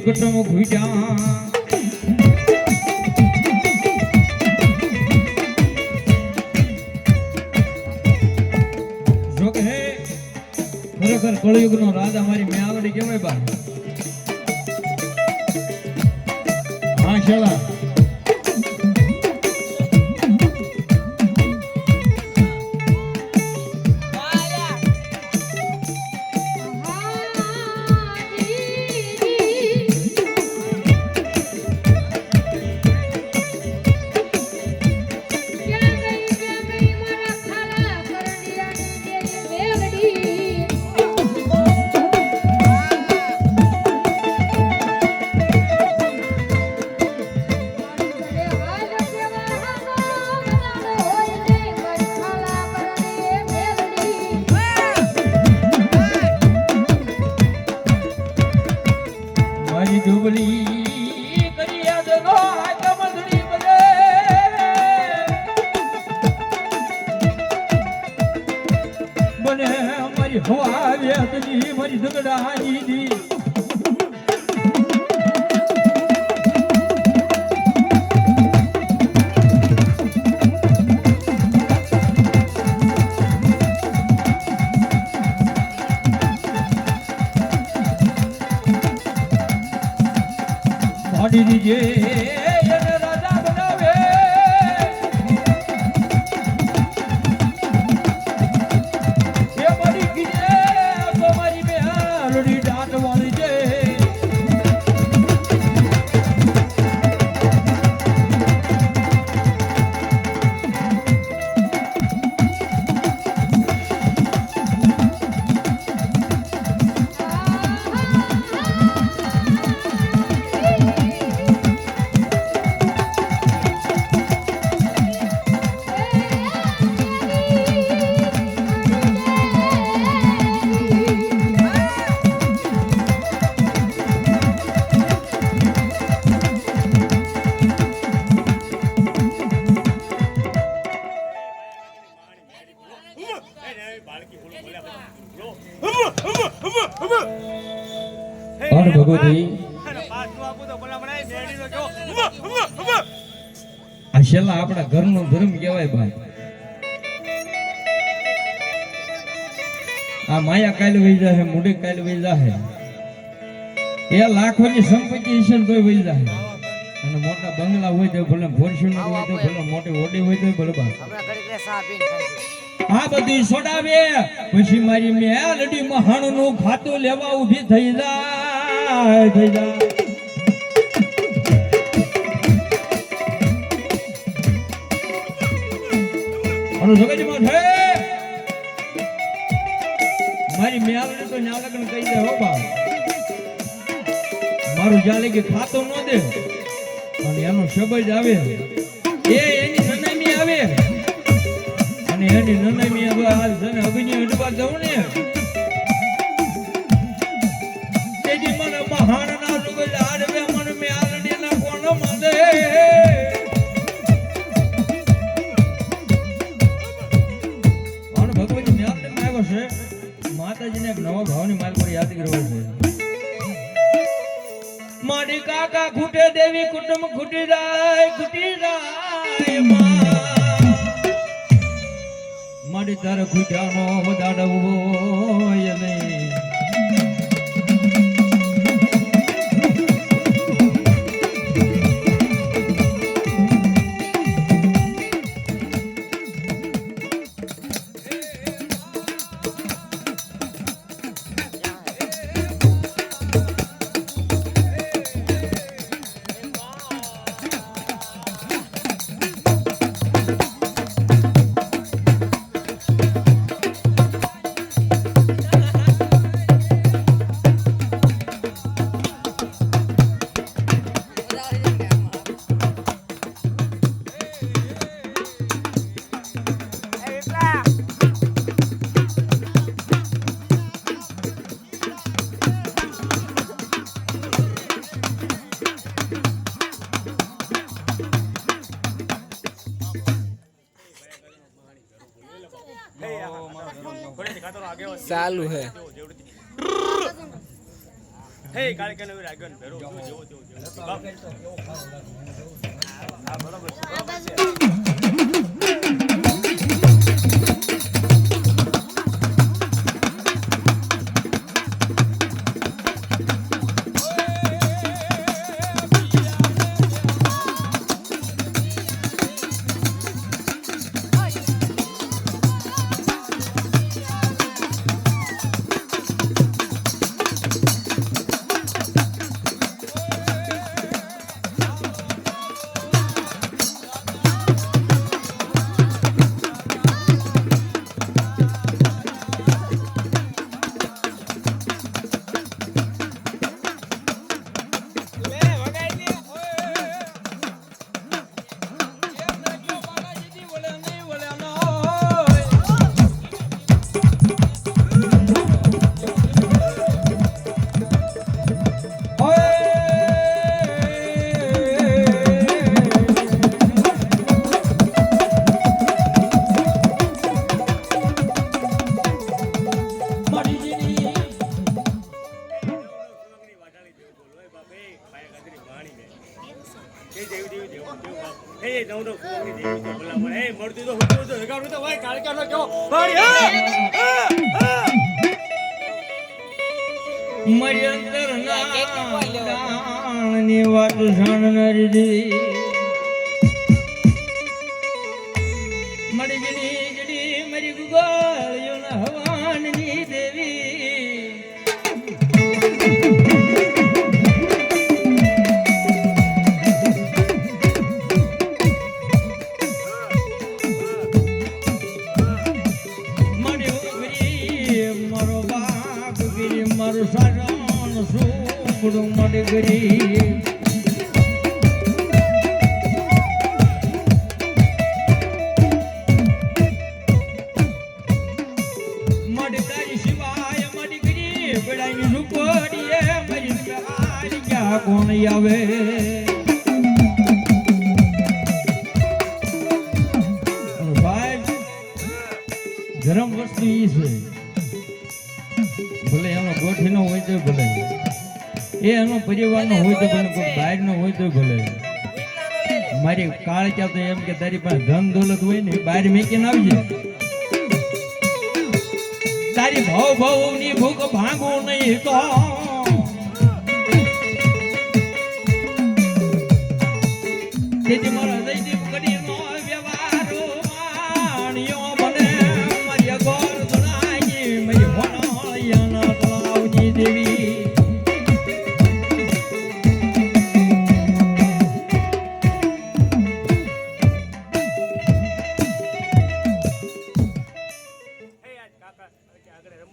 ઘૂંટ્યા જેવી કુટુંબ ઘૂંટ્યા જો કે ખરેખર કળયુગનો રાજા મારી મેળવડી કેવાય બા હા શાળા મારી હવા વેતની મારી ઝગડાની દી ભાડી દીજે છેલ્લા આપણા ઘરનો ધર્મ કહેવાય ભાઈ. આ માયા કાલ વહી જાય મુડી કાલ વહી જાય એ લાખોની સંપત્તિ છે તોય વહી જાય અને મોટા બંગલા હોય તો ભલે ફોર્ચ્યુનર હોય તો ભલે મોટી ઓડી હોય તો ભલે બા. આ બધી છોડાવે પછી મારી મેલડી મહાણનું ખાતું લેવા ઊભી થઈ જાય થઈ જાય. અનુ સગાજીમાં છે. મારી મેલડી તો ન્યા લગ્ન કહી દે હો બા મારું જાલે કે ખાતો ન દે. અને એનો શબ્દ આવે. એ એની સનામી આવે. અને એની ભાવની માલ પર યાદ કરવો છે. માડી કાકા ખૂટે દેવી કુટુંબ ખૂટી જાય ખૂટી જાય માડી તારે ખૂટ્યાનો વધાડવો નહીં. ચાલુ હે. હે કાલે કે નવી રાગ્યો ને ભેરો. જેવો જેવો જેવો નો મર્યાદર નાની વાત જાણનારી દી મરી જડી જડી મરી ગુગાળ્યો ના ક્યાં કોણ આવે? ગરમ વસ્તુ છે. ભલે એનો ગોઠીનો હોય તો ભલે. એ એનો પરિવારનો હોય તો ભલે કોઈ બહારનો હોય તો ભલે. મારી કાળક્યા તો એમ કે તારી પાસે ધન દોલત હોય ને બહાર મેકીને આવજે. તારી ભાવ ભાવની ભૂખ ભાંગો નહીં તો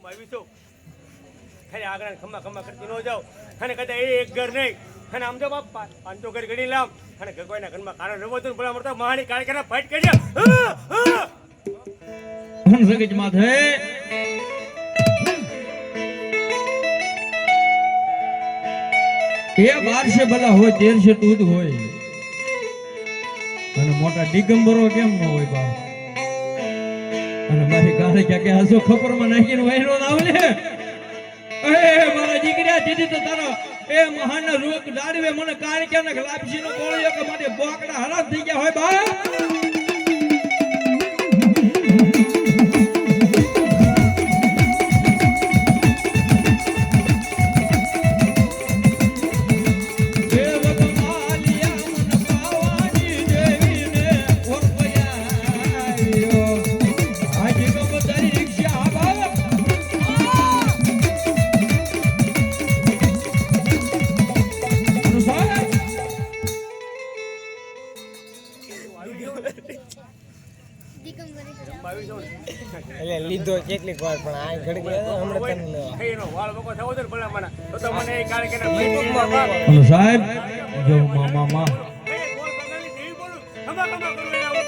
આવી છું. ખાલી આગળ ખમ્મા ખમ્મા કરતી ન જાઓ કદાચ એ એક ઘર નહીં. અને આમ જો બાપ પા- ઘર ગણી લાવ અને ઘર ઘરમાં કારણ રમો તું ભલા મળતા મહાની કાર્યક્રમ ફાઈટ કરી હું સગજ માથે એ બારસે ભલા હોય, તેરસે દૂધ હોય. અને મોટા દિગંબરો કેમ ન હોય બાપ? અને મારી ગાળે ક્યાં કે હસો ખપરમાં નાખીને વહેરો લાવલે એ મારા દીકરા દીદી તો તારો એ મહાન રોગ દાડવે મને કાળ કે લાપસી નો કોળિયો કે મારે બોકડા હરામ થઈ ગયા હોય બા લીધો કેટલીક વાર પણ આ ઘડી હમણાં તને લેવા. એનો વાળ બકો થવો છે ને મને તો તો મને એ કે. હલો સાહેબ જો મામા મા.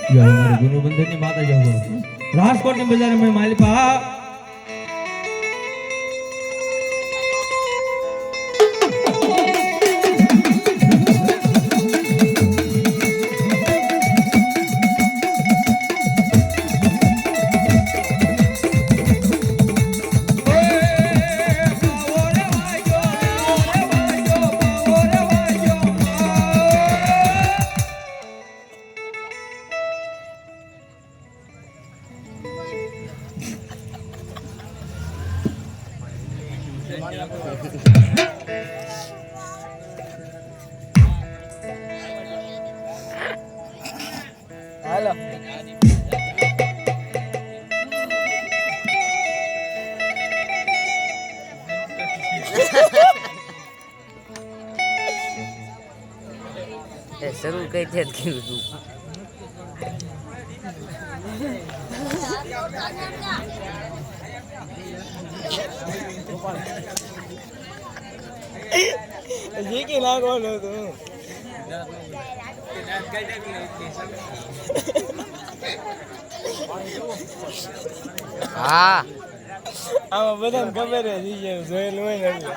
જો મારી ગુરુબંધનની માતા જાવ રાજકોટની બજાર માલિપા હાલો. એ શરૂ કઈ છે જ કીધું તું. જીકી નાખવાનું હતું હા. આમાં બધાને ખબર જ જોયેલું હોય ને